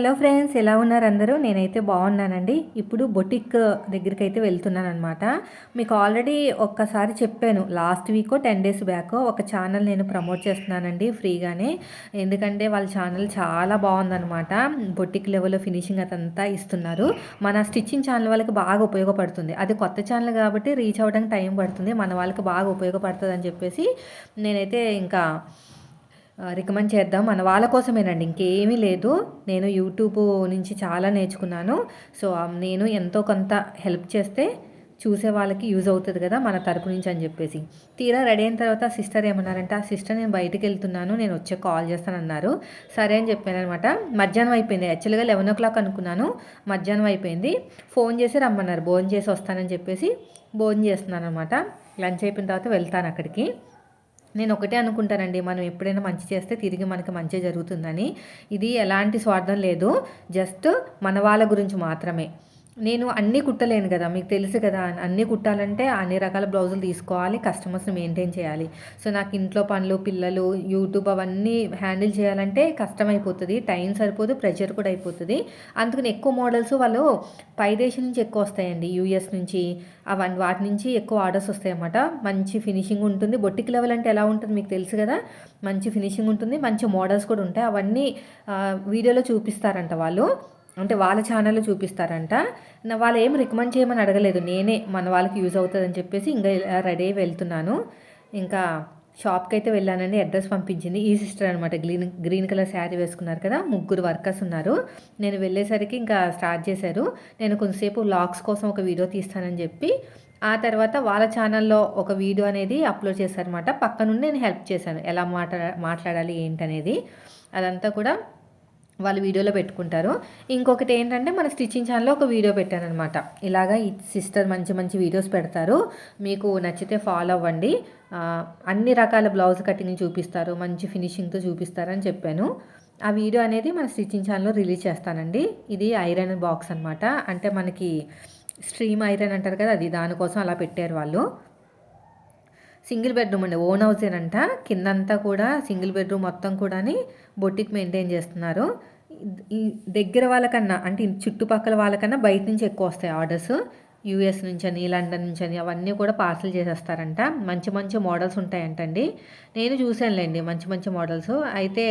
Hello friends ఎలా ఉన్నారు అందరూ? నేనైతే బాగున్నానండి. ఇప్పుడు బొటిక్ దగ్గరికి అయితే వెళ్తున్నాను అనమాట మీకు ఆల్రెడీ ఒక్కసారి చెప్పాను last week ten days back ఒక ఛానల్ నేను ప్రమోట్ చేస్తున్నానండి ఫ్రీగానే. ఎందుకంటే వాళ్ళ ఛానల్ చాలా బాగుందనమాట బొటిక్ లెవెల్లో ఫినిషింగ్ అదంతా ఇస్తున్నారు. మన స్టిచ్చింగ్ ఛానల్ వాళ్ళకి బాగా ఉపయోగపడుతుంది. అది కొత్త ఛానల్ కాబట్టి రీచ్ అవ్వడానికి టైం పడుతుంది. మన వాళ్ళకి బాగా ఉపయోగపడుతుంది అని చెప్పేసి నేనైతే ఇంకా రికమెండ్ చేద్దాం. మన వాళ్ళ కోసమేనండి. ఇంకేమీ లేదు. నేను యూట్యూబ్ నుంచి చాలా నేర్చుకున్నాను. సో నేను ఎంతో కొంత హెల్ప్ చేస్తే చూసే వాళ్ళకి యూజ్ అవుతుంది కదా మన తరపు నుంచి అని చెప్పేసి. తీరా రెడీ అయిన తర్వాత సిస్టర్ ఏమన్నారంటే ఆ సిస్టర్ నేను బయటకు వెళ్తున్నాను. నేను వచ్చే కాల్ చేస్తానన్నారు సరే అని చెప్పాను అనమాట మధ్యాహ్నం అయిపోయింది. యాక్చువల్గా లెవెన్ ఓ క్లాక్ అనుకున్నాను. మధ్యాహ్నం అయిపోయింది. ఫోన్ చేసి రమ్మన్నారు. భోజనం చేసి వస్తానని చెప్పేసి భోజనం చేస్తున్నాను అనమాట లంచ్ అయిపోయిన తర్వాత వెళ్తాను అక్కడికి. నేను ఒకటే అనుకుంటానండి మనం ఎప్పుడైనా మంచి చేస్తే తిరిగి మనకి మంచి జరుగుతుందని. ఇది ఎలాంటి స్వార్థం లేదు జస్ట్ మన వాళ్ళ గురించి మాత్రమే. నేను అన్నీ కుట్టలేను కదా మీకు తెలుసు కదా అన్నీ కుట్టాలంటే అన్ని రకాల బ్లౌజులు తీసుకోవాలి కస్టమర్స్ని మెయింటైన్ చేయాలి. సో నాకు ఇంట్లో పనులు పిల్లలు యూట్యూబ్ అవన్నీ హ్యాండిల్ చేయాలంటే కష్టమైపోతుంది టైం సరిపోదు ప్రెషర్ కూడా అయిపోతుంది. అందుకని ఎక్కువ మోడల్స్ వాళ్ళు పై దేశం నుంచి ఎక్కువ వస్తాయండి యూఎస్ నుంచి అవన్నీ వాటి నుంచి ఎక్కువ ఆర్డర్స్ వస్తాయన్నమాట మంచి ఫినిషింగ్ ఉంటుంది. బొట్టికి లెవెల్ అంటే ఎలా ఉంటుంది మీకు తెలుసు కదా మంచి ఫినిషింగ్ ఉంటుంది మంచి మోడల్స్ కూడా ఉంటాయి. అవన్నీ వీడియోలో చూపిస్తారంట వాళ్ళు. అంటే వాళ్ళ ఛానల్లో చూపిస్తారంట. వాళ్ళు ఏం రికమెండ్ చేయమని అడగలేదు. నేనే మన వాళ్ళకి యూజ్ అవుతుందని చెప్పేసి ఇంకా రెడీ అయి వెళ్తున్నాను. ఇంకా షాప్కి అయితే వెళ్ళానండి అడ్రస్ పంపించింది. ఈ సిస్టర్ అనమాట గ్రీన్ గ్రీన్ కలర్ శారీ వేసుకున్నారు కదా. ముగ్గురు వర్కర్స్ ఉన్నారు. నేను వెళ్ళేసరికి ఇంకా స్టార్ట్ చేశారు. నేను కొంతసేపు వ్లాగ్స్ కోసం ఒక వీడియో తీస్తానని చెప్పి ఆ తర్వాత వాళ్ళ ఛానల్లో ఒక వీడియో అనేది అప్లోడ్ చేశారనమాట పక్కనుండి నేను హెల్ప్ చేశాను. ఎలా మాట్లా మాట్లాడాలి ఏంటనేది. అదంతా కూడా వాళ్ళు వీడియోలో పెట్టుకుంటారు. ఇంకొకటి ఏంటంటే మన స్టిచ్చింగ్ ఛానల్లో ఒక వీడియో పెట్టానమాట ఇలాగా ఈ సిస్టర్ మంచి మంచి వీడియోస్ పెడతారు. మీకు నచ్చితే ఫాలో అవ్వండి. అన్ని రకాల బ్లౌజ్ కటింగ్ చూపిస్తారు. మంచి ఫినిషింగ్తో చూపిస్తారని చెప్పాను. ఆ వీడియో అనేది మన స్టిచ్చింగ్ ఛానల్లో రిలీజ్ చేస్తానండి. ఇది ఐరన్ బాక్స్ అనమాట అంటే మనకి స్ట్రీమ్ ఐరన్ అంటారు కదా అది దానికోసం అలా పెట్టారు వాళ్ళు. సింగిల్ బెడ్రూమ్ అండి. ఓన్ హౌసేనంట. కిందంతా కూడా సింగిల్ బెడ్రూమ్ మొత్తం కూడా బొట్టికి మెయింటైన్ చేస్తున్నారు. ఈ దగ్గర వాళ్ళకన్నా అంటే చుట్టుపక్కల వాళ్ళకన్నా బయట నుంచి ఎక్కువ వస్తాయి ఆర్డర్స్. యూఎస్ నుంచి అని లండన్ నుంచి అని అవన్నీ కూడా పార్సల్ చేసేస్తారంట. మంచి మంచి మోడల్స్ ఉంటాయంటండి. నేను చూశానులేండి మంచి మంచి మోడల్స్. అయితే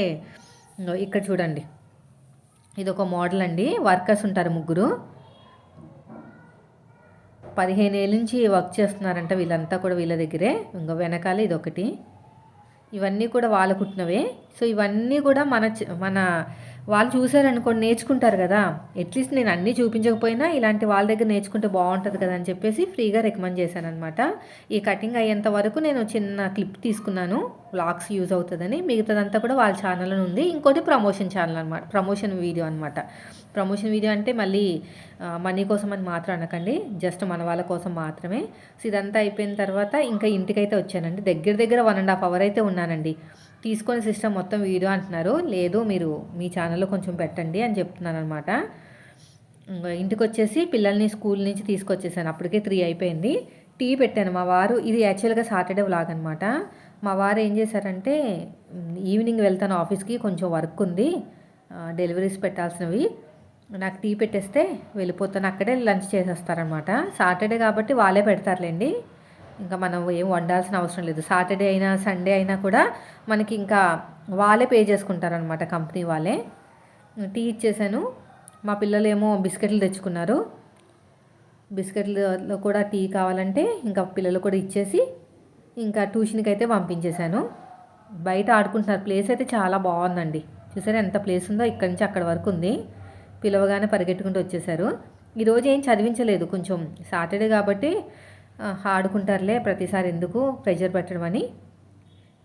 ఇక్కడ చూడండి. ఇది ఒక మోడల్ అండి. వర్కర్స్ ఉంటారు ముగ్గురు. పదిహేను ఏళ్ళ నుంచి వర్క్ చేస్తున్నారంట వీళ్ళంతా కూడా వీళ్ళ దగ్గరే. ఇంకా వెనకాల ఇదొకటి. ఇవన్నీ కూడా వాళ్ళ కుట్టినవే. సో ఇవన్నీ కూడా మన మన వాళ్ళు చూశారనుకోండి నేర్చుకుంటారు కదా. అట్లీస్ట్ నేను అన్నీ చూపించకపోయినా ఇలాంటి వాళ్ళ దగ్గర నేర్చుకుంటే బాగుంటుంది కదా అని చెప్పేసి ఫ్రీగా రికమెండ్ చేశాను అనమాట ఈ కటింగ్ అయ్యేంత వరకు నేను చిన్న క్లిప్ తీసుకున్నాను. వ్లాగ్స్ యూజ్ అవుతుందని. మిగతాదంతా కూడా వాళ్ళ ఛానల్ ఉంది. ఇంకోటి ప్రమోషన్ ఛానల్ అనమాట ప్రమోషన్ వీడియో అనమాట ప్రమోషన్ వీడియో అంటే మళ్ళీ మనీ కోసం అని మాత్రం అనకండి. జస్ట్ మన వాళ్ళ కోసం మాత్రమే. సో ఇదంతా అయిపోయిన తర్వాత ఇంకా ఇంటికైతే వచ్చానండి. దగ్గర దగ్గర వన్ అండ్ హాఫ్ అవర్ అయితే ఉన్నానండి. తీసుకొని సిస్టమ్ మొత్తం వీడియో అంటున్నారు. లేదు మీరు మీ ఛానల్లో కొంచెం పెట్టండి అని చెప్తున్నాను అనమాట ఇంటికి వచ్చేసి పిల్లల్ని స్కూల్ నుంచి తీసుకొచ్చేసాను. అప్పటికే త్రీ అయిపోయింది. టీ పెట్టాను. మా వారు ఇది యాక్చువల్గా సాటర్డే వ్లాగ్ అనమాట. మా వారు ఏం చేశారంటే ఈవినింగ్ వెళ్తాను ఆఫీస్కి కొంచెం వర్క్ ఉంది. డెలివరీస్ పెట్టాల్సినవి. నాకు టీ పెట్టేస్తే వెళ్ళిపోతాను. అక్కడే లంచ్ చేసేస్తారనమాట. సాటర్డే కాబట్టి వాళ్ళే పెడతారులేండి. ఇంకా మనం ఏం వండాల్సిన అవసరం లేదు. సాటర్డే అయినా సండే అయినా కూడా మనకి ఇంకా వాళ్ళే పే చేసుకుంటారనమాట కంపెనీ వాళ్ళే. టీ ఇచ్చేసాను. మా పిల్లలు ఏమో బిస్కెట్లు తెచ్చుకున్నారు. బిస్కెట్లో కూడా టీ కావాలంటే ఇంకా పిల్లలు కూడా ఇచ్చేసి ఇంకా ట్యూషన్కి అయితే పంపించేశాను. బయట ఆడుకుంటున్నారు. ప్లేస్ అయితే చాలా బాగుందండి. చూసారా ఎంత ప్లేస్ ఉందో? ఇక్కడి నుంచి అక్కడ వరకు ఉంది. పిలవగానే పరిగెట్టుకుంటూ వచ్చేసారు. ఈరోజు ఏం చదివించలేదు కొంచెం. సాటర్డే కాబట్టి ఆడుకుంటారులే ప్రతిసారి ఎందుకు ప్రెషర్ పెట్టడం అని.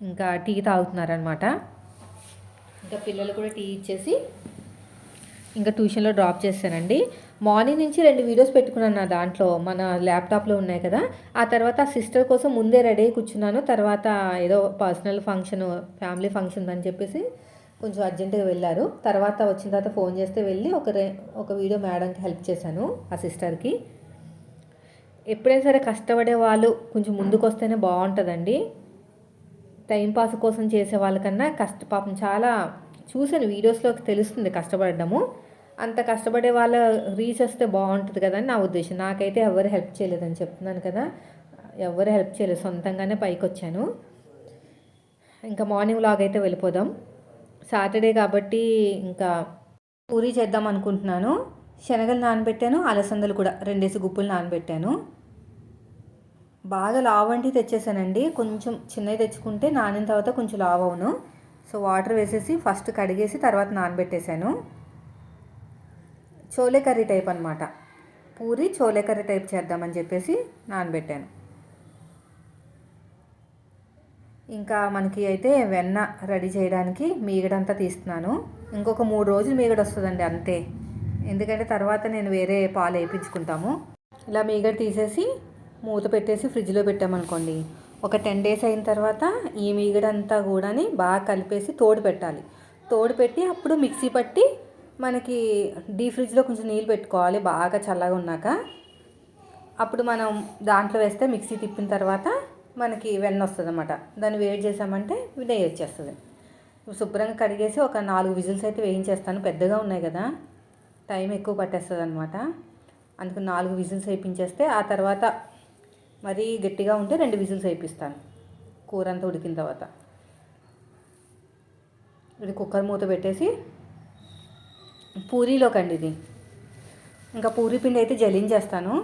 ఇంకా టీ తాగుతున్నారనమాట ఇంకా పిల్లలు కూడా టీ ఇచ్చేసి ఇంకా ట్యూషన్లో డ్రాప్ చేశానండి మార్నింగ్ నుంచి రెండు వీడియోస్ పెట్టుకున్నాను నా దాంట్లో మన ల్యాప్టాప్లో ఉన్నాయి కదా. ఆ తర్వాత సిస్టర్ కోసం ముందే రెడీ కూర్చున్నాను. తర్వాత ఏదో పర్సనల్ ఫంక్షన్ ఫ్యామిలీ ఫంక్షన్ అని చెప్పేసి కొంచెం అర్జెంటుగా వెళ్ళారు. తర్వాత వచ్చిన తర్వాత ఫోన్ చేస్తే వెళ్ళి ఒక ఒక వీడియో మేడంకి హెల్ప్ చేశాను ఆ సిస్టర్కి. ఎప్పుడైనా సరే కష్టపడే వాళ్ళు కొంచెం ముందుకు వస్తేనే బాగుంటుందండి టైంపాస్ కోసం చేసే వాళ్ళకన్నా కష్ట పాపం చాలా చూసాను వీడియోస్లో తెలుస్తుంది కష్టపడము అంత కష్టపడే వాళ్ళ రీచ్ వస్తే బాగుంటుంది కదా అని నా ఉద్దేశం. నాకైతే ఎవరు హెల్ప్ చేయలేదని చెప్తున్నాను కదా. ఎవరు హెల్ప్ చేయలేదు. సొంతంగానే పైకి వచ్చాను ఇంకా మార్నింగ్ లాగ్ అయితే వెళ్ళిపోదాం. సాటర్డే కాబట్టి ఇంకా పూరి చేద్దాం అనుకుంటున్నాను. శనగలు నానబెట్టాను. అలసందలు కూడా రెండేసి గుప్పులు నానబెట్టాను. బాగా లావంటి తెచ్చేసానండి. కొంచెం చిన్నవి తెచ్చుకుంటే నానిన తర్వాత కొంచెం లావవును సో వాటర్ వేసేసి ఫస్ట్ కడిగేసి తర్వాత నానబెట్టేశాను. చోలే కర్రీ టైప్ అనమాట పూరి చోలే కర్రీ టైప్ చేద్దామని చెప్పేసి నానబెట్టాను. ఇంకా మనకి అయితే వెన్న రెడీ చేయడానికి మీగడంతా తీస్తున్నాను. ఇంకొక మూడు రోజులు మీగడ వస్తుందండి అంతే. ఎందుకంటే తర్వాత నేను వేరే పాలు వేయించుకుంటాము. ఇలా మీగడ తీసేసి మూత పెట్టేసి ఫ్రిడ్జ్లో పెట్టామనుకోండి. ఒక టెన్ డేస్ అయిన తర్వాత ఈ మీగడంతా కూడాని బాగా కలిపేసి తోడు పెట్టాలి. తోడు పెట్టి అప్పుడు మిక్సీ పట్టి మనకి డీ ఫ్రిడ్జ్లో కొంచెం నీళ్ళు పెట్టుకోవాలి బాగా చల్లగా ఉన్నాక. అప్పుడు మనం దాంట్లో వేస్తే మిక్సీ తిప్పిన తర్వాత మనకి వెన్న వస్తుంది అనమాట దాన్ని వేడి చేసామంటే నెయ్యి వచ్చేస్తుంది. శుభ్రంగా కడిగేసి ఒక నాలుగు విజిల్స్ అయితే వేయించేస్తాను. పెద్దగా ఉన్నాయి కదా టైం ఎక్కువ పట్టేస్తుంది అనమాట అందుకు నాలుగు విజిల్స్ వేయించేస్తే ఆ తర్వాత మరీ గట్టిగా ఉంటే రెండు విజిల్స్ వేయిస్తాను కూర అంతా ఉడికిన తర్వాత. ఇది కుక్కర్ మూత పెట్టేసి పూరీలోకండి ఇది. ఇంకా పూరీ పిండి అయితే జలించేస్తాను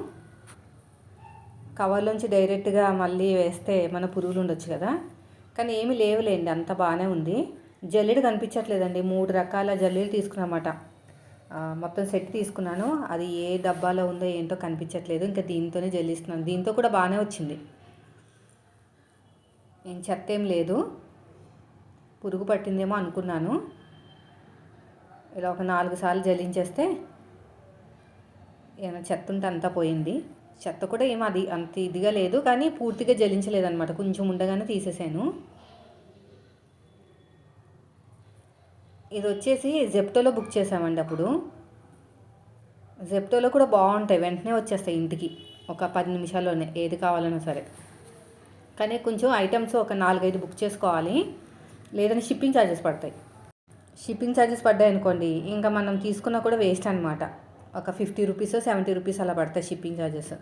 కవర్లోంచి డైరెక్ట్గా మళ్ళీ వేస్తే మన పురుగులు ఉండొచ్చు కదా. కానీ ఏమీ లేవులేండి అంత బాగానే ఉంది. జల్లెడు కనిపించట్లేదండి. మూడు రకాల జల్లెలు తీసుకున్నమాట మొత్తం సెట్ తీసుకున్నాను. అది ఏ డబ్బాలో ఉందో ఏంటో కనిపించట్లేదు. ఇంకా దీంతోనే జల్లిస్తున్నాను. దీంతో కూడా బాగానే వచ్చింది. ఏం చెత్త ఏం లేదు. పురుగు పట్టిందేమో అనుకున్నాను. ఇలా ఒక నాలుగు సార్లు జల్లించేస్తే ఏమైనా చెత్త ఉంటే అంతా పోయింది. చెత్త కూడా ఏమో అది అంత ఇదిగా లేదు. కానీ పూర్తిగా జలించలేదన్నమాట కొంచెం ఉండగానే తీసేసాను. ఇది వచ్చేసి జెప్టోలో బుక్ చేసామండి అప్పుడు. జెప్టోలో కూడా బాగుంటాయి. వెంటనే వచ్చేస్తాయి ఇంటికి. ఒక పది నిమిషాల్లోనే ఏది కావాలన్నా సరే. కానీ కొంచెం ఐటమ్స్ ఒక నాలుగైదు బుక్ చేసుకోవాలి. లేదని షిప్పింగ్ ఛార్జెస్ పడతాయి. షిప్పింగ్ ఛార్జెస్ పడ్డాయి అనుకోండి ఇంకా మనం తీసుకున్నా కూడా వేస్ట్ అనమాట ఒక ఫిఫ్టీ రూపీస్ సెవెంటీ రూపీస్ అలా పడతాయి షిప్పింగ్ ఛార్జెస్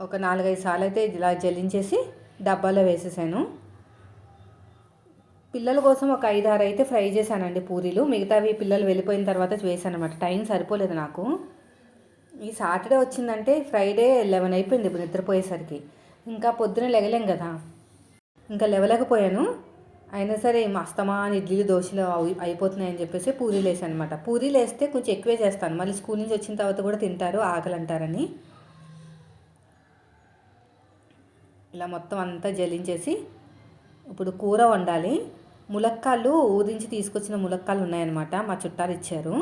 ఒక నాలుగైదు సార్లు అయితే ఇలా జల్లించేసి డబ్బాలో వేసేసాను. పిల్లల కోసం ఒక ఐదు ఆరు అయితే ఫ్రై చేశానండి పూరీలు. మిగతావి పిల్లలు వెళ్ళిపోయిన తర్వాత చేశాను అనమాట టైం సరిపోలేదు నాకు. ఈ సాటర్డే వచ్చిందంటే ఫ్రైడే లెవెన్ అయిపోయింది ఇప్పుడు నిద్రపోయేసరికి. ఇంకా పొద్దున లెగలేం కదా. ఇంకా లెవలేకపోయాను. అయినా సరే అస్తమా ఇడ్లీలు దోశలు అయిపోతున్నాయని చెప్పేసి పూరీలు వేసాను అనమాట పూరీలు వేస్తే కొంచెం ఎక్కువే చేస్తాను. మళ్ళీ స్కూల్ నుంచి వచ్చిన తర్వాత కూడా తింటారు ఆకలి అంటారని ఇలా మొత్తం అంతా జలించేసి ఇప్పుడు కూర వండాలి. ములక్కాళ్ళు ఊరించి తీసుకొచ్చిన ములక్కాళ్ళు ఉన్నాయన్నమాట మా చుట్టాలు ఇచ్చారు.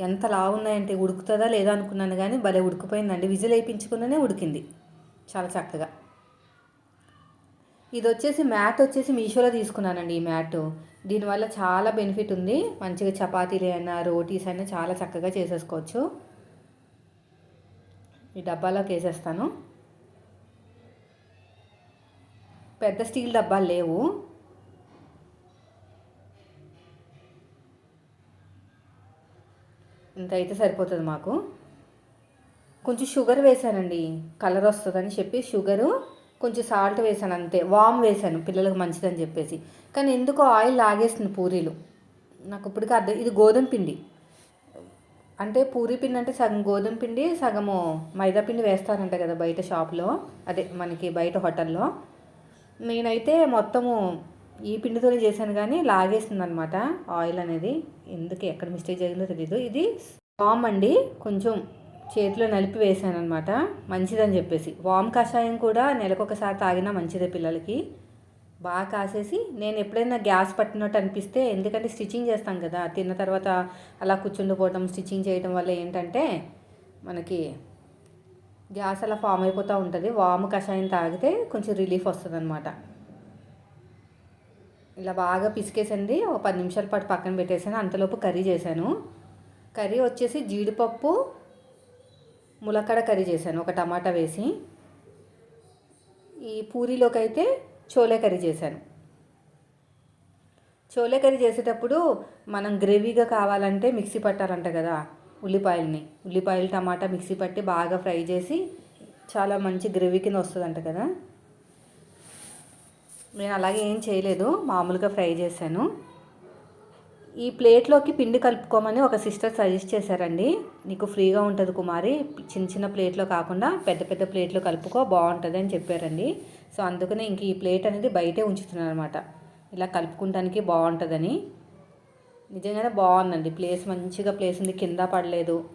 ఎంత లావు ఉన్నాయంటే ఉడుకుతుందా లేదా అనుకున్నాను కానీ భలే ఉడికిపోయిందండి. విజిల్ వేయించుకున్ననే ఉడికింది. చాలా చక్కగా. ఇది వచ్చేసి మ్యాట్ వచ్చేసి మీషోలో తీసుకున్నానండి ఈ మ్యాట్. దీనివల్ల చాలా బెనిఫిట్ ఉంది. మంచిగా చపాతీలు అయినా రోటీస్ అయినా చాలా చక్కగా చేసేసుకోవచ్చు. ఈ డబ్బాలోకి వేసేస్తాను. పెద్ద స్టీల్ డబ్బాలు లేవు. ఇంత అయితే సరిపోతుంది మాకు. కొంచెం షుగర్ వేసానండి కలర్ వస్తుందని చెప్పి షుగరు కొంచెం సాల్ట్ వేసాను అంతే వామ్ వేసాను పిల్లలకు మంచిదని చెప్పేసి. కానీ ఎందుకో ఆయిల్ లాగేస్తుంది పూరీలు. నాకు ఇప్పటికీ అర్థం ఇది గోధుమ పిండి. అంటే పూరీ పిండి అంటే సగం గోధుమ పిండి సగము మైదా పిండి వేస్తారంట కదా బయట షాప్లో అదే మనకి బయట హోటల్లో. నేనైతే మొత్తము ఈ పిండితోనే చేశాను కానీ లాగేస్తుంది అనమాట ఆయిల్ అనేది. ఎందుకు ఎక్కడ మిస్టేక్ జరిగిందో తెలీదు. ఇది వామ్ అండి. కొంచెం చేతిలో నలిపి వేసాను అనమాట మంచిదని చెప్పేసి. వామ్ కషాయం కూడా నెలకొకసారి తాగినా మంచిదే పిల్లలకి. బాగా కాసేసి నేను ఎప్పుడైనా గ్యాస్ పట్టినట్టు అనిపిస్తే ఎందుకంటే స్టిచ్చింగ్ చేస్తాం కదా తిన్న తర్వాత అలా కూర్చుండిపోవడం స్టిచ్చింగ్ చేయడం వల్ల ఏంటంటే మనకి గ్యాస్ అలా ఫామ్ అయిపోతూ ఉంటుంది. వాము కషాయం తాగితే కొంచెం రిలీఫ్ వస్తుంది అనమాట ఇలా బాగా పిసికేసండి. ఒక పది నిమిషాల పాటు పక్కన పెట్టేసాను. అంతలోపు కర్రీ చేశాను. కర్రీ వచ్చేసి జీడిపప్పు ములక్కడ కర్రీ చేశాను. ఒక టమాటా వేసి. ఈ పూరీలోకి అయితే చోలే కర్రీ చేశాను. చోలే కర్రీ చేసేటప్పుడు మనం గ్రేవీగా కావాలంటే మిక్సీ పట్టాలంట కదా. ఉల్లిపాయలని. ఉల్లిపాయలు టమాటా మిక్సీ పట్టి బాగా ఫ్రై చేసి చాలా మంచి గ్రేవీ కింద వస్తుందంట కదా. నేను అలాగే ఏం చేయలేదు మామూలుగా ఫ్రై చేశాను. ఈ ప్లేట్లోకి పిండి కలుపుకోమని ఒక సిస్టర్ సజెస్ట్ చేశారండి. నీకు ఫ్రీగా ఉంటుంది కుమారి చిన్న చిన్న ప్లేట్లో కాకుండా పెద్ద పెద్ద ప్లేట్లో కలుపుకో బాగుంటుంది అని చెప్పారండి. సో అందుకనే ఇంక ఈ ప్లేట్ అనేది బయటే ఉంచుతున్నాను అనమాట ఇలా కలుపుకుంటానికి బాగుంటుందని. నిజంగానే బాగుందండి. ప్లేస్ మంచిగా ప్లేస్ ఉంది. కింద పడలేదు.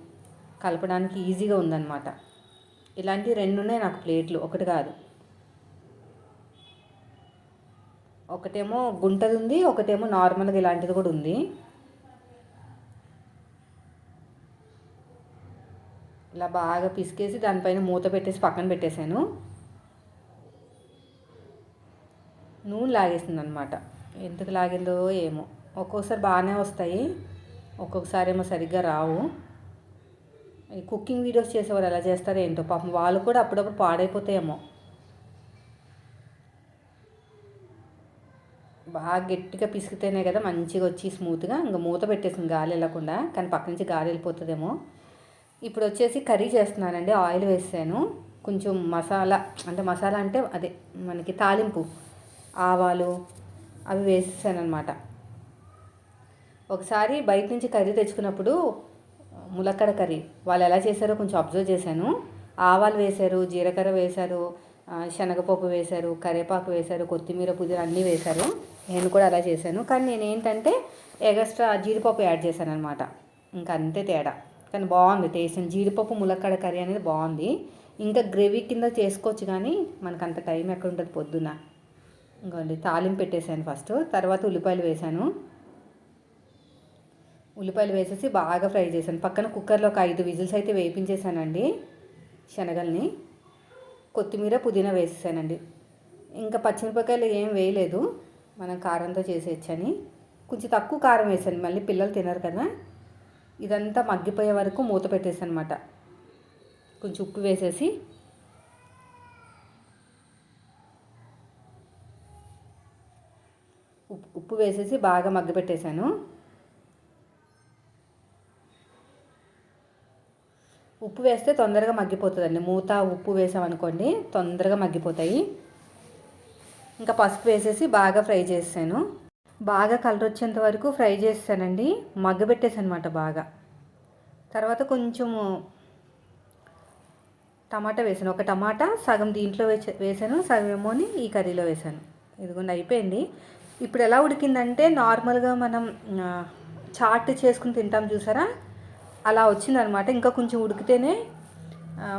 కలపడానికి ఈజీగా ఉందన్నమాట. ఇలాంటివి రెండు ఉన్నాయి నాకు ప్లేట్లు. ఒకటి కాదు. ఒకటేమో గుంటది ఉంది. ఒకటేమో నార్మల్గా ఇలాంటిది కూడా ఉంది. ఇలా బాగా పిసికేసి దానిపైన మూత పెట్టేసి పక్కన పెట్టేశాను. నూనె లాగేసింది అనమాట ఎందుకు లాగిందో ఏమో. ఒక్కొక్కసారి బాగానే వస్తాయి. ఒక్కొక్కసారి ఏమో సరిగ్గా రావు. ఈ కుకింగ్ వీడియోస్ చేసేవారు ఎలా చేస్తారో ఏంటో పాపం వాళ్ళు కూడా అప్పుడప్పుడు పాడైపోతాయేమో. బాగా గట్టిగా పిసికితేనే కదా మంచిగా వచ్చి స్మూత్గా ఇంకా మూత పెట్టేసింది గాలి వెళ్ళకుండా కానీ పక్క నుంచి గాలి వెళ్ళిపోతుందేమో. ఇప్పుడు వచ్చేసి కర్రీ చేస్తున్నానండి ఆయిల్ వేసాను. కొంచెం మసాలా అంటే మసాలా అంటే అదే మనకి తాలింపు ఆవాలు అవి వేసేసాను అనమాట ఒకసారి బయట నుంచి కర్రీ తెచ్చుకున్నప్పుడు ములక్కడ కర్రీ. వాళ్ళు ఎలా చేశారో కొంచెం అబ్జర్వ్ చేశాను. ఆవాలు వేశారు జీలకర్ర వేశారు శనగపప్పు వేశారు కరివేపాకు వేశారు కొత్తిమీర పుదీనా అన్నీ వేశారు. నేను కూడా అలా చేశాను. కానీ నేను ఏంటంటే ఎగస్ట్రా జీడిపప్పు యాడ్ చేశాను అనమాట ఇంకా అంతే తేడా. కానీ బాగుంది టేస్ట్ జీడిపప్పు ములక్కడ కర్రీ అనేది బాగుంది. ఇంకా గ్రేవీ కింద చేసుకోవచ్చు కానీ మనకు అంత టైం ఎక్కడ ఉంటుంది పొద్దున్న. ఇంకోండి తాలింపు పెట్టేశాను ఫస్ట్. తర్వాత ఉల్లిపాయలు వేశాను. ఉల్లిపాయలు వేసేసి బాగా ఫ్రై చేశాను. పక్కన కుక్కర్లో ఒక ఐదు విజిల్స్ అయితే వేయించేసానండి శనగల్ని. కొత్తిమీర పుదీనా వేసేసానండి. ఇంకా పచ్చిమిరపకాయలు ఏం వేయలేదు. మనం కారంతో చేసేయచ్చని. కొంచెం తక్కువ కారం వేసాను. మళ్ళీ పిల్లలు తినరు కదా. ఇదంతా మగ్గిపోయే వరకు మూత పెట్టేసానమాట కొంచెం ఉప్పు వేసేసి. ఉప్పు ఉప్పు వేసేసి బాగా మగ్గపెట్టేశాను. ఉప్పు వేస్తే తొందరగా మగ్గిపోతుందండి. మూత ఉప్పు వేసామనుకోండి తొందరగా మగ్గిపోతాయి. ఇంకా పసుపు వేసేసి బాగా ఫ్రై చేసాను బాగా కలర్ వచ్చేంత వరకు ఫ్రై చేసానండి మగ్గబెట్టేసనమాట బాగా. తర్వాత కొంచెము టమాటా వేసాను. ఒక టమాటా సగం దీంట్లో వేసా వేసాను. సగం ఏమోని ఈ కర్రీలో వేసాను. ఇదిగోండి అయిపోయింది. ఇప్పుడు ఎలా ఉడికిందంటే నార్మల్గా మనం చాట్ చేసుకుని తింటాం చూసారా? అలా వచ్చిందనమాట. ఇంకా కొంచెం ఉడికితేనే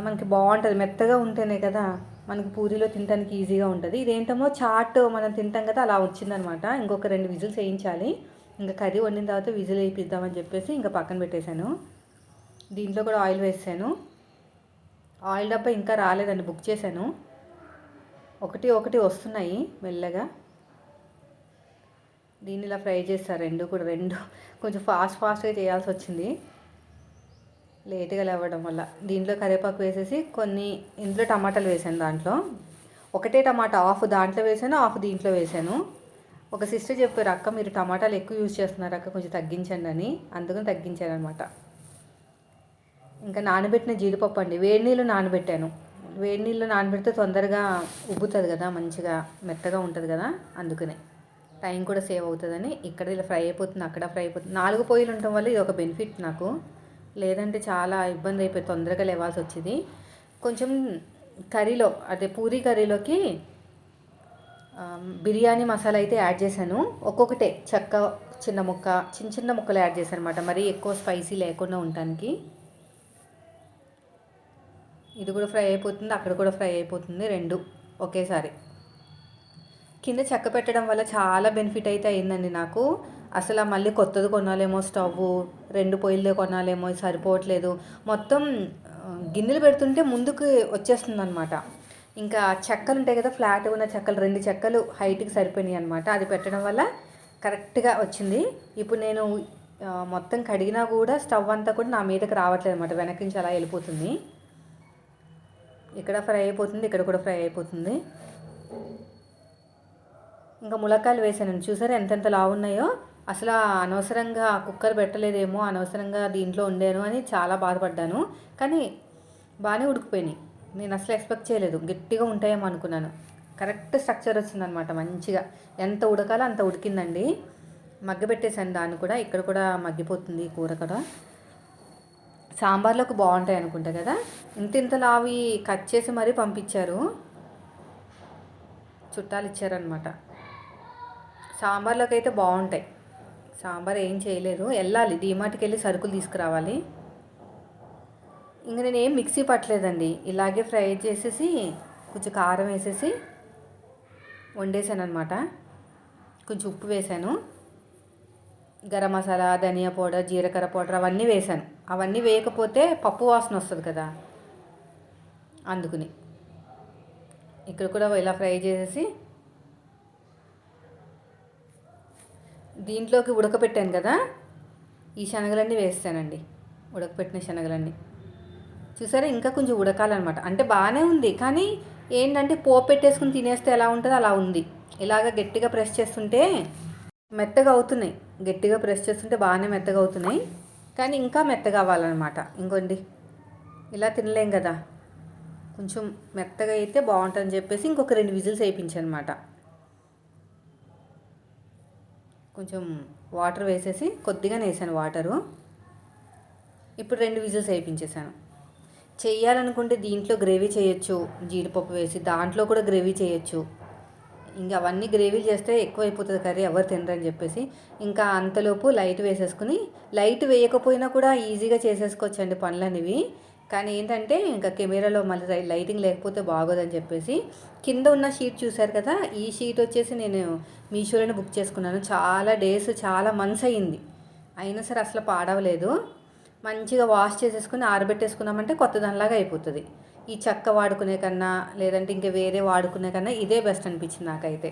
మనకి బాగుంటుంది. మెత్తగా ఉంటేనే కదా మనకి పూరీలో తినడానికి ఈజీగా ఉంటుంది. ఇదేంటమో చాట్ మనం తింటాం కదా అలా వచ్చిందనమాట. ఇంకొక రెండు విజిల్స్ వేయించాలి. ఇంకా కర్రీ వండిన తర్వాత విజిల్ వేయిద్దామని చెప్పేసి ఇంకా పక్కన పెట్టేశాను. దీంట్లో కూడా ఆయిల్ వేసాను. ఆయిల్ డబ్బా ఇంకా రాలేదండి బుక్ చేశాను. ఒకటి ఒకటి వస్తున్నాయి మెల్లగా. దీన్ని ఇలా ఫ్రై చేస్తారు రెండు కూడా రెండు. కొంచెం ఫాస్ట్ ఫాస్ట్గా చేయాల్సి వచ్చింది. లేట్గా లేవడం వల్ల. దీంట్లో కరివేపాకు వేసేసి కొన్ని ఇందులో టమాటాలు వేసాను దాంట్లో. ఒకటే టమాటా ఆఫ్ దాంట్లో వేసాను ఆఫ్ దీంట్లో వేసాను. ఒక సిస్టర్ చెప్పారు అక్క మీరు టమాటాలు ఎక్కువ యూజ్ చేస్తున్నారు అక్క కొంచెం తగ్గించండి అని. అందుకని తగ్గించాను అనమాట ఇంకా నానబెట్టిన జీడిపప్పు అండి. వేడి నీళ్ళు నానబెట్టాను. వేడి నీళ్ళు నానబెడితే తొందరగా ఉబ్బుతుంది కదా మంచిగా మెత్తగా ఉంటుంది కదా అందుకనే. టైం కూడా సేవ్ అవుతుందని. ఇక్కడ ఇలా ఫ్రై అయిపోతుంది అక్కడ ఫ్రై అయిపోతుంది. నాలుగు పొయ్యిలు ఉండటం వల్ల ఇది ఒక బెనిఫిట్ నాకు. లేదంటే చాలా ఇబ్బంది అయిపోయి తొందరగా లేవాల్సి వచ్చింది కొంచెం కర్రీలో అదే పూరీ కర్రీలోకి బిర్యానీ మసాలా అయితే యాడ్ చేశాను. ఒక్కొక్కటే చెక్క చిన్న ముక్క చిన్న చిన్న ముక్కలు యాడ్ చేశాను అనమాట మరీ ఎక్కువ స్పైసీ లేకుండా ఉండటానికి. ఇది కూడా ఫ్రై అయిపోతుంది అక్కడ కూడా ఫ్రై అయిపోతుంది రెండు ఒకేసారి. కింద చెక్క పెట్టడం వల్ల చాలా బెనిఫిట్ అయితే అయిందండి నాకు. అసలు మళ్ళీ కొత్తది కొనాలేమో స్టవ్ రెండు పొయ్యిల్లో కొనాలేమో సరిపోవట్లేదు. మొత్తం గిన్నెలు పెడుతుంటే ముందుకు వచ్చేస్తుంది అనమాట ఇంకా చెక్కలు ఉంటాయి కదా ఫ్లాట్ ఉన్న చెక్కలు రెండు చెక్కలు హైట్కి సరిపోయినాయి అనమాట అది పెట్టడం వల్ల కరెక్ట్గా వచ్చింది. ఇప్పుడు నేను మొత్తం కడిగినా కూడా స్టవ్ అంతా కూడా నా మీదకి రావట్లేదు అనమాట వెనక నుంచి అలా వెళ్ళిపోతుంది. ఇక్కడ ఫ్రై అయిపోతుంది ఇక్కడ కూడా ఫ్రై అయిపోతుంది. ఇంకా ములక్కాయలు వేసాను చూసారా ఎంతెంత లావు ఉన్నాయో అసలు అనవసరంగా కుక్కర్ పెట్టలేదేమో అనవసరంగా దీంట్లో ఉండేను అని చాలా బాధపడ్డాను. కానీ బాగానే ఉడికిపోయినాయి. నేను అసలు ఎక్స్పెక్ట్ చేయలేదు. గట్టిగా ఉంటాయేమో అనుకున్నాను. కరెక్ట్ స్ట్రక్చర్ వచ్చిందనమాట మంచిగా. ఎంత ఉడకాలో అంత ఉడికిందండి. మగ్గబెట్టేసాను దాన్ని కూడా. ఇక్కడ కూడా మగ్గిపోతుంది కూర కూడా. సాంబార్లోకి బాగుంటాయి అనుకుంటా కదా. ఇంత ఇంతలా అవి కట్ చేసి మరీ పంపించారు. చుట్టాలు ఇచ్చారనమాట. సాంబార్లోకి అయితే బాగుంటాయి. సాంబార్ ఏం చేయలేదు. వెళ్ళాలి. డీమార్ట్కి వెళ్ళి సరుకులు తీసుకురావాలి. ఇంక నేను ఏం మిక్సీ పట్టలేదండి. ఇలాగే ఫ్రై చేసేసి కొంచెం కారం వేసేసి వండేసాను అనమాట కొంచెం ఉప్పు వేసాను. గరం మసాలా ధనియా పౌడర్ జీలకర్ర పౌడర్ అవన్నీ వేసాను. అవన్నీ వేయకపోతే పప్పు వాసన వస్తుంది కదా. అందుకుని. ఇక్కడ కూడా ఇలా ఫ్రై చేసేసి దీంట్లోకి ఉడకపెట్టాను కదా ఈ శనగలన్నీ వేస్తానండి. ఉడకపెట్టిన శనగలన్నీ. చూసారా? ఇంకా కొంచెం ఉడకాలన్నమాట. అంటే బాగానే ఉంది కానీ ఏంటంటే పోపు పెట్టేసుకుని తినేస్తే ఎలా ఉంటుందో అలా ఉంది. ఇలాగ గట్టిగా ప్రెస్ చేస్తుంటే మెత్తగా అవుతున్నాయి. గట్టిగా ప్రెస్ చేస్తుంటే బాగానే మెత్తగా అవుతున్నాయి. కానీ ఇంకా మెత్తగా అవ్వాలన్నమాట. ఇంకోండి ఇలా తినలేం కదా. కొంచెం మెత్తగా అయితే బాగుంటుందని చెప్పేసి ఇంకొక రెండు విజిల్స్ వేయించనమాట అనమాట కొంచెం వాటర్ వేసేసి కొద్దిగానే వేసాను వాటరు. ఇప్పుడు రెండు విజిల్స్ వేయించేసాను చేయాలనుకుంటే దీంట్లో గ్రేవీ చేయొచ్చు జీడిపప్పు వేసి దాంట్లో కూడా గ్రేవీ చేయొచ్చు. ఇంకా అవన్నీ గ్రేవీలు చేస్తే ఎక్కువ అయిపోతుంది కర్రీ ఎవరు తినరని చెప్పేసి ఇంకా అంతలోపు లైట్ వేసేసుకుని లైట్ వేయకపోయినా కూడా ఈజీగా చేసేసుకోవచ్చండి పనులు అనేవి కానీ ఏంటంటే ఇంకా కెమెరాలో మళ్ళీ లైటింగ్ లేకపోతే బాగోదని చెప్పేసి కింద ఉన్న షీట్ చూశారు కదా ఈ షీట్ వచ్చేసి నేను మీషోలోనే బుక్ చేసుకున్నాను. చాలా డేస్ చాలా మంత్స్ అయ్యింది. అయినా సరే అసలు పాడవలేదు. మంచిగా వాష్ చేసేసుకుని ఆరబెట్టేసుకున్నామంటే కొత్త దానిలాగా అయిపోతుంది. ఈ చెక్క వాడుకునే కన్నా లేదంటే ఇంకా వేరే వాడుకునే కన్నా ఇదే బెస్ట్ అనిపించింది నాకైతే.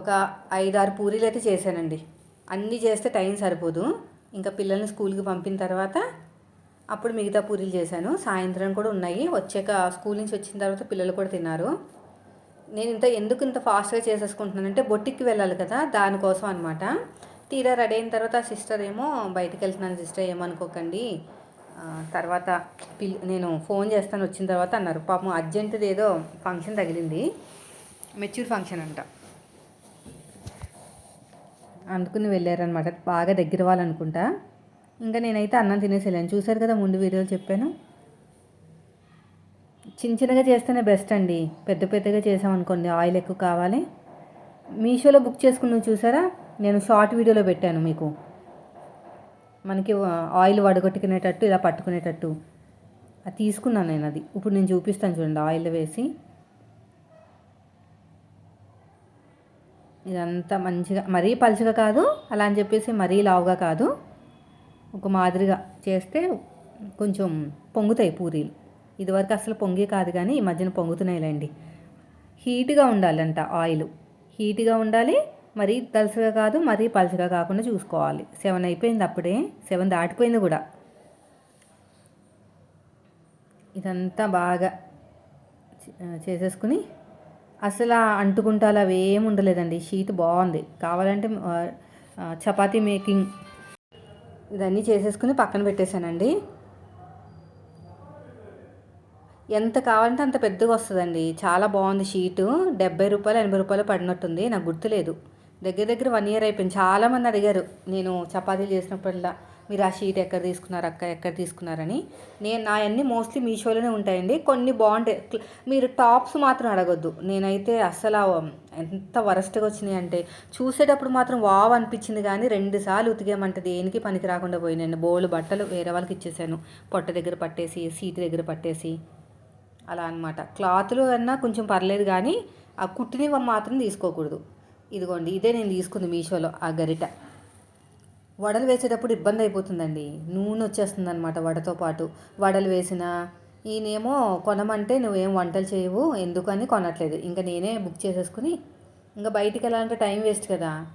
ఒక ఐదారు పూరీలు అయితే చేశానండి. అన్నీ చేస్తే టైం సరిపోదు. ఇంకా పిల్లల్ని స్కూల్కి పంపిన తర్వాత అప్పుడు మిగతా పూరీలు చేశాను. సాయంత్రం కూడా ఉన్నాయి. వచ్చాక స్కూల్ నుంచి వచ్చిన తర్వాత పిల్లలు కూడా తిన్నారు. నేను ఇంత ఎందుకు ఇంత ఫాస్ట్గా చేసేసుకుంటున్నానంటే బొట్టికి వెళ్ళాలి కదా దానికోసం అనమాట తీరా రెడీ అయిన తర్వాత సిస్టర్ ఏమో బయటకు వెళ్తున్నాను సిస్టర్ ఏమనుకోకండి. తర్వాత పిల్ నేను ఫోన్ చేస్తాను వచ్చిన తర్వాత అన్నారు. పాపం అర్జెంటుది ఏదో ఫంక్షన్ తగిలింది. మెచ్యూర్ ఫంక్షన్ అంట. అందుకుని వెళ్ళారనమాట బాగా దగ్గర వాళ్ళనుకుంటా ఇంకా నేనైతే అన్నం తినేసి వెళ్ళాను. కదా ముందు వీడియోలు చెప్పాను. చిన్న చిన్నగా చేస్తేనే బెస్ట్ అండి. పెద్ద పెద్దగా చేసామనుకోండి ఆయిల్ ఎక్కువ కావాలి. మీషోలో బుక్ చేసుకుని చూసారా? నేను షార్ట్ వీడియోలో పెట్టాను మీకు. మనకి ఆయిల్ వడగొట్టుకునేటట్టు ఇలా పట్టుకునేటట్టు. అది తీసుకున్నాను నేను అది. ఇప్పుడు నేను చూపిస్తాను చూడండి. ఆయిల్ వేసి. ఇదంతా మంచిగా మరీ పలుచగా కాదు అలా అని చెప్పేసి మరీ లావుగా కాదు. ఒక మాదిరిగా చేస్తే కొంచెం పొంగుతాయి పూరీలు. ఇదివరకు అసలు పొంగి కాదు కానీ ఈ మధ్యన పొంగుతున్నాయిలేండి. హీట్గా ఉండాలంట ఆయిల్. హీట్గా ఉండాలి మరీ తలసగా కాదు మరీ పలుచగా కాకుండా చూసుకోవాలి. సెవెన్ అయిపోయింది అప్పుడే సెవెన్ దాటిపోయింది కూడా. ఇదంతా బాగా చేసేసుకుని అసలు అంటుకుంటాలు అవి ఏమి ఉండలేదండి. షీట్ బాగుంది. కావాలంటే చపాతీ మేకింగ్ ఇదన్నీ చేసేసుకుని పక్కన పెట్టేశానండి. ఎంత కావాలంటే అంత పెద్దగా వస్తుందండి. చాలా బాగుంది షీటు. డెబ్బై రూపాయలు ఎనభై రూపాయలు పడినట్టుంది. నాకు గుర్తులేదు. దగ్గర దగ్గర వన్ ఇయర్ అయిపోయింది. చాలామంది అడిగారు. నేను చపాతీలు చేసినప్పుడల్లా మీరు ఆ షీట్ ఎక్కడ తీసుకున్నారు అక్క ఎక్కడ తీసుకున్నారని. నేను నా అన్నీ మోస్ట్లీ మీషోలోనే ఉంటాయండి. కొన్ని బాగుంటాయి మీరు టాప్స్ మాత్రం అడగొద్దు. నేనైతే అస్సలు ఎంత వరస్ట్గా వచ్చినాయి అంటే చూసేటప్పుడు మాత్రం వావ్ అనిపించింది కానీ రెండు సార్లు ఉతికేమంటే దేనికి పనికి రాకుండా పోయినాయండి. బోలు బట్టలు వేరే వాళ్ళకి ఇచ్చేసాను. పొట్ట దగ్గర పట్టేసి సీట్ దగ్గర పట్టేసి అలా అనమాట క్లాత్లు అన్నా కొంచెం పర్లేదు కానీ ఆ కుట్టినవి మాత్రం తీసుకోకూడదు. ఇదిగోండి ఇదే నేను తీసుకుంది మీషోలో ఆ గరిట. వడలు వేసేటప్పుడు ఇబ్బంది అయిపోతుందండి. నూనె వచ్చేస్తుంది అనమాట వడతో పాటు. వడలు వేసిన ఈయనేమో కొనమంటే నువ్వేం వంటలు చేయవు ఎందుకని కొనట్లేదు. ఇంకా నేనే బుక్ చేసేసుకుని ఇంకా బయటికి వెళ్ళాలంటే టైం వేస్ట్ కదా.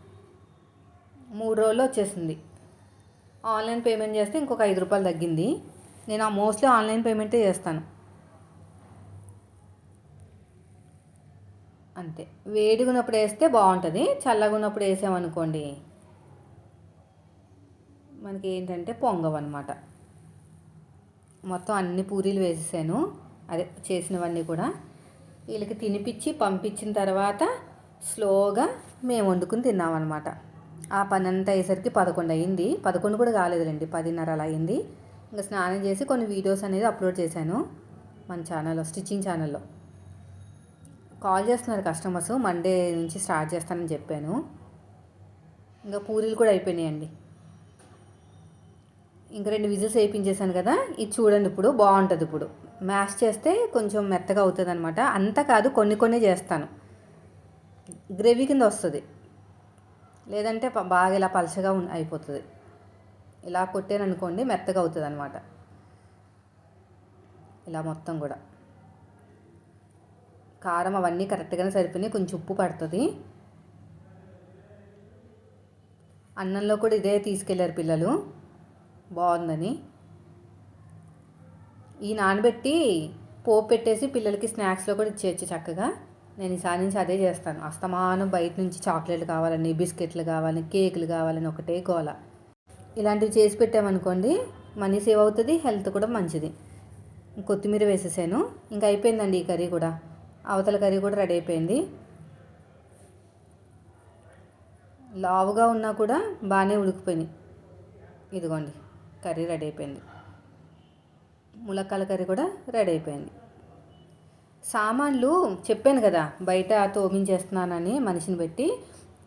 మూడు రోజుల్లో వచ్చేసింది. ఆన్లైన్ పేమెంట్ చేస్తే ఇంకొక ఐదు రూపాయలు తగ్గింది. నేను ఆ మోస్ట్లీ ఆన్లైన్ పేమెంటే చేస్తాను. అంతే. వేడిగా ఉన్నప్పుడు వేస్తే బాగుంటుంది చల్లగా ఉన్నప్పుడు వేసామనుకోండి మనకి ఏంటంటే పొంగవన్నమాట. మొత్తం అన్ని పూరీలు వేసేసాను. అదే చేసినవన్నీ కూడా వీళ్ళకి తినిపించి పంపించిన తర్వాత స్లోగా మేము వండుకుని తిన్నామన్నమాట. ఆ పని అంతా అయ్యేసరికి పదకొండు అయింది. పదకొండు కూడా కాలేదులేండి. పదిన్నర అలా అయింది. ఇంకా స్నానం చేసి కొన్ని వీడియోస్ అనేది అప్లోడ్ చేశాను మన ఛానల్లో స్టిచ్చింగ్ ఛానల్లో. కాల్ చేస్తున్నారు కస్టమర్స్. మండే నుంచి స్టార్ట్ చేస్తానని చెప్పాను. ఇంకా పూరీలు కూడా అయిపోయినాయండి. ఇంకా రెండు విజిల్స్ వేయించేసాను కదా ఇది చూడండి ఇప్పుడు బాగుంటుంది ఇప్పుడు. మ్యాష్ చేస్తే కొంచెం మెత్తగా అవుతుంది అనమాట అంతా కాదు కొన్ని కొన్ని చేస్తాను. గ్రేవీ కింద వస్తుంది. లేదంటే బాగా ఇలా పలచగా అయిపోతుంది. ఇలా కొట్టాను అనుకోండి మెత్తగా అవుతుంది అనమాట ఇలా మొత్తం కూడా. కారం అవన్నీ కరెక్ట్గానే సరిపోయినాయి కొంచెం ఉప్పు పడుతుంది. అన్నంలో కూడా ఇదే తీసుకెళ్ళారు పిల్లలు. బాగుందని. ఈ నానబెట్టి పోపు పెట్టేసి పిల్లలకి స్నాక్స్లో కూడా ఇచ్చేయచ్చు చక్కగా. నేను ఈసారి నుంచి అదే చేస్తాను. అస్తమానం బయట నుంచి చాక్లెట్లు కావాలని బిస్కెట్లు కావాలని కేకులు కావాలని ఒకటే గోల. ఇలాంటివి చేసి పెట్టామనుకోండి మనీ సేవ్ అవుతుంది హెల్త్ కూడా మంచిది. కొత్తిమీర వేసేసాను. ఇంకా అయిపోయిందండి ఈ కర్రీ కూడా. అవతల కర్రీ కూడా రెడీ అయిపోయింది. లావుగా ఉన్నా కూడా బాగానే ఉడికిపోయినాయి. ఇదిగోండి. కర్రీ రెడీ అయిపోయింది. ములక్కాల కర్రీ కూడా రెడీ అయిపోయింది. సామాన్లు చెప్పాను కదా బయట తోమించేస్తున్నానని మనిషిని పెట్టి.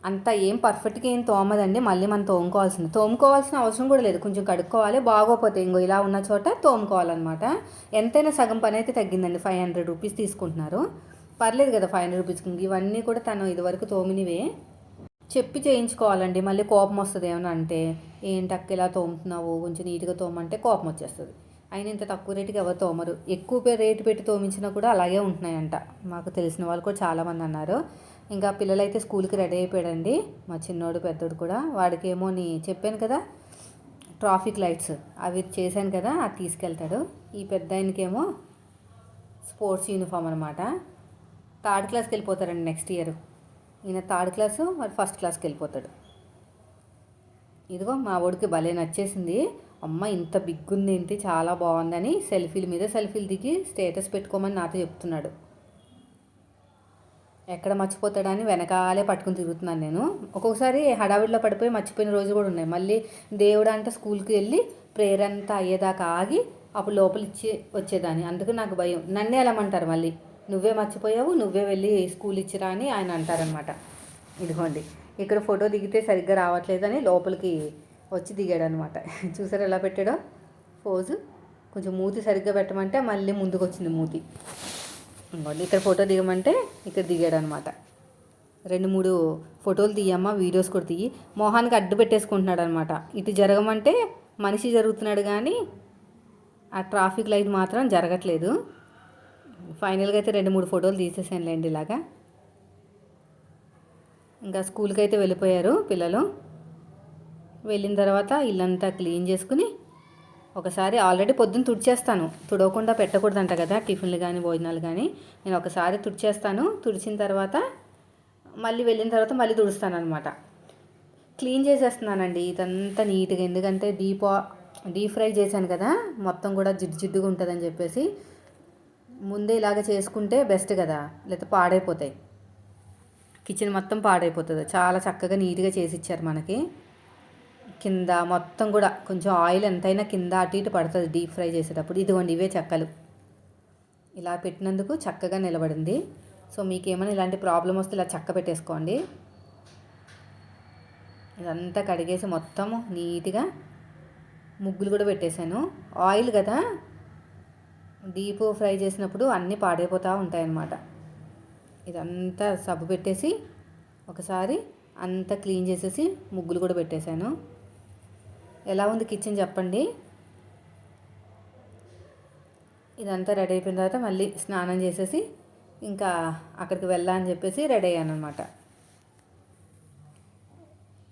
అంత ఏం పర్ఫెక్ట్గా ఏం తోమదండి మళ్ళీ మనం తోముకోవాల్సింది. తోముకోవాల్సిన అవసరం కూడా లేదు కొంచెం కడుక్కోవాలి బాగోపోతే ఇంకో ఇలా ఉన్న చోట తోముకోవాలన్నమాట. ఎంతైనా సగం పని అయితే తగ్గిందండి ఫైవ్ హండ్రెడ్ రూపీస్ తీసుకుంటున్నారు. పర్లేదు కదా ఫైవ్ హండ్రెడ్ రూపీస్కి ఇవన్నీ కూడా తను ఇదివరకు తోమినివే. చెప్పి చేయించుకోవాలండి. మళ్ళీ కోపం వస్తుంది ఏమైనా అంటే ఏంటక్క ఇలా తోముతున్నావు? కొంచెం నీట్గా తోమంటే కోపం వచ్చేస్తుంది. అయినా ఇంత తక్కువ రేటుకి ఎవరు తోమరు. ఎక్కువ రేటు పెట్టి తోమించినా కూడా అలాగే ఉంటున్నాయంట. మాకు తెలిసిన వాళ్ళు కూడా చాలామంది అన్నారు. ఇంకా పిల్లలైతే స్కూల్కి రెడీ అయిపోయాడండి. మా చిన్నోడు పెద్దోడు కూడా. వాడికి ఏమో నీ చెప్పాను కదా ట్రాఫిక్ లైట్స్. అవి చేశాను కదా అది తీసుకెళ్తాడు. ఈ పెద్ద ఆయనకేమో స్పోర్ట్స్ యూనిఫామ్ అనమాట థర్డ్ క్లాస్కి వెళ్ళిపోతారండి నెక్స్ట్ ఇయర్. ఈయన థర్డ్ క్లాసు వాడు ఫస్ట్ క్లాస్కి వెళ్ళిపోతాడు. ఇదిగో మా వాడికి భలే నచ్చేసింది. అమ్మ ఇంత బిగ్ ఉంది ఏంటి చాలా బాగుందని సెల్ఫీల మీద సెల్ఫీలు దిగి స్టేటస్ పెట్టుకోమని నాతో చెప్తున్నాడు. ఎక్కడ మర్చిపోతాడని వెనకాలే పట్టుకుని తిరుగుతున్నాను నేను. ఒక్కొక్కసారి హడావిడిలో పడిపోయి మర్చిపోయిన రోజు కూడా ఉన్నాయి. మళ్ళీ దేవుడు అంటే స్కూల్కి వెళ్ళి ప్రేయర్ అంతా అయ్యేదాకా ఆగి అప్పుడు లోపలిచ్చి వచ్చేదాన్ని. అందుకు నాకు భయం. నన్నే వెళ్ళమంటారు మళ్ళీ. నువ్వే మర్చిపోయావు నువ్వే వెళ్ళి స్కూల్ ఇచ్చిరా అని ఆయన అంటారనమాట ఇదిగోండి ఇక్కడ ఫోటో దిగితే సరిగ్గా రావట్లేదని లోపలికి వచ్చి దిగాడు అనమాట చూసారు ఎలా పెట్టాడో? పోజు. కొంచెం మూతి సరిగ్గా పెట్టమంటే మళ్ళీ ముందుకు వచ్చింది మూతి. ఇంకోండి ఇక్కడ ఫోటో దిగమంటే ఇక్కడ దిగాడు అనమాట రెండు మూడు ఫోటోలు తీయమ్మా వీడియోస్ కూడా తీయి. మొహానికి అడ్డు పెట్టేసుకుంటున్నాడు అనమాట ఇటు జరగమంటే మనిషి జరుగుతున్నాడు కానీ ఆ ట్రాఫిక్ లైట్ మాత్రం జరగట్లేదు. ఫైనల్గా అయితే రెండు మూడు ఫోటోలు తీసేసానులేండి ఇలాగా. ఇంకా స్కూల్కి అయితే వెళ్ళిపోయారు పిల్లలు. వెళ్ళిన తర్వాత ఇల్లంతా క్లీన్ చేసుకుని ఒకసారి ఆల్రెడీ పొద్దున్న తుడిచేస్తాను. తుడవకుండా పెట్టకూడదంట కదా టిఫిన్లు కానీ భోజనాలు కానీ నేను ఒకసారి తుడిచేస్తాను. తుడిచిన తర్వాత మళ్ళీ వెళ్ళిన తర్వాత మళ్ళీ తుడుస్తాను అనమాట క్లీన్ చేసేస్తున్నానండి. ఇదంతా నీట్గా ఎందుకంటే డీప్ డీప్ ఫ్రై చేశాను కదా మొత్తం కూడా జిడ్డు జిడ్డుగా ఉంటుందని చెప్పేసి ముందే ఇలాగ చేసుకుంటే బెస్ట్ కదా. లేకపోతే పాడైపోతాయి. కిచెన్ మొత్తం పాడైపోతుంది. చాలా చక్కగా నీట్గా చేసి ఇచ్చారు మనకి. కింద మొత్తం కూడా కొంచెం ఆయిల్ ఎంతైనా కింద అటు ఇటు పడుతుంది డీప్ ఫ్రై చేసేటప్పుడు. ఇదిగోండి ఇవే చెక్కలు. ఇలా పెట్టినందుకు చక్కగా నిలబడింది. సో మీకు ఏమైనా ఇలాంటి ప్రాబ్లం వస్తే ఇలా చక్క పెట్టేసుకోండి. ఇదంతా కడిగేసి మొత్తం నీట్గా ముగ్గులు కూడా పెట్టేశాను. ఆయిల్ కదా? డీప్ ఫ్రై చేసినప్పుడు అన్నీ పాడైపోతూ ఉంటాయన్నమాట. ఇదంతా సబ్బు పెట్టేసి ఒకసారి అంతా క్లీన్ చేసేసి ముగ్గులు కూడా పెట్టేశాను. ఎలా ఉంది కిచెన్ చెప్పండి? ఇదంతా రెడీ అయిపోయిన తర్వాత మళ్ళీ స్నానం చేసేసి ఇంకా అక్కడికి వెళ్ళా అని చెప్పేసి రెడీ అయ్యాను అనమాట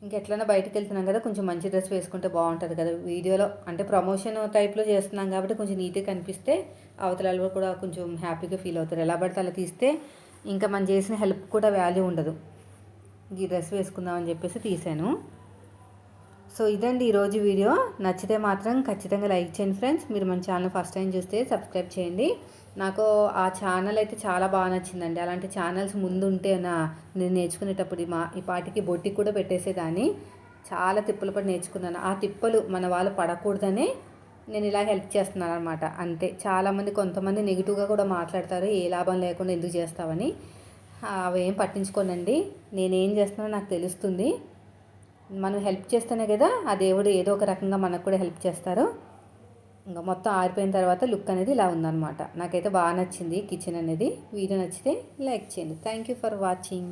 ఇంకెట్లైనా బయటకు వెళ్తున్నాం కదా కొంచెం మంచి డ్రెస్ వేసుకుంటే బాగుంటుంది కదా. వీడియోలో అంటే ప్రమోషన్ టైప్లో చేస్తున్నాం కాబట్టి కొంచెం నీట్గా కనిపిస్తే అవతల కూడా కొంచెం హ్యాపీగా ఫీల్ అవుతారు. ఎలా పడితే అలా తీస్తే ఇంకా మనం చేసిన హెల్ప్ కూడా వాల్యూ ఉండదు. ఈ డ్రెస్ వేసుకుందామని చెప్పేసి తీసాను. సో ఇదండి ఈరోజు వీడియో. నచ్చితే మాత్రం ఖచ్చితంగా లైక్ చేయండి ఫ్రెండ్స్. మీరు మన ఛానల్ ఫస్ట్ టైం చూస్తే సబ్స్క్రైబ్ చేయండి. నాకు ఆ ఛానల్ అయితే చాలా బాగా నచ్చిందండి. అలాంటి ఛానల్స్ ముందు ఉంటే నా నేను నేర్చుకునేటప్పుడు మా ఈ పాటికి బొట్టికి కూడా పెట్టేసేదాన్ని. చాలా తిప్పలు పడి నేర్చుకున్నాను. ఆ తిప్పలు మన వాళ్ళు పడకూడదనే నేను ఇలా హెల్ప్ చేస్తున్నాను అనమాట అంతే. చాలామంది కొంతమంది నెగిటివ్గా కూడా మాట్లాడతారు. ఏ లాభం లేకుండా ఎందుకు చేస్తావని. అవేం పట్టించుకోనండి. నేనేం చేస్తున్నానో నాకు తెలుస్తుంది. మనం హెల్ప్ చేస్తేనే కదా ఆ దేవుడు ఏదో ఒక రకంగా మనకు కూడా హెల్ప్ చేస్తారు. ఇంకా మొత్తం ఆరిపోయిన తర్వాత లుక్ అనేది ఇలా ఉందన్నమాట. నాకైతే బాగా నచ్చింది కిచెన్ అనేది. వీడియో నచ్చితే లైక్ చేయండి. Thank you for watching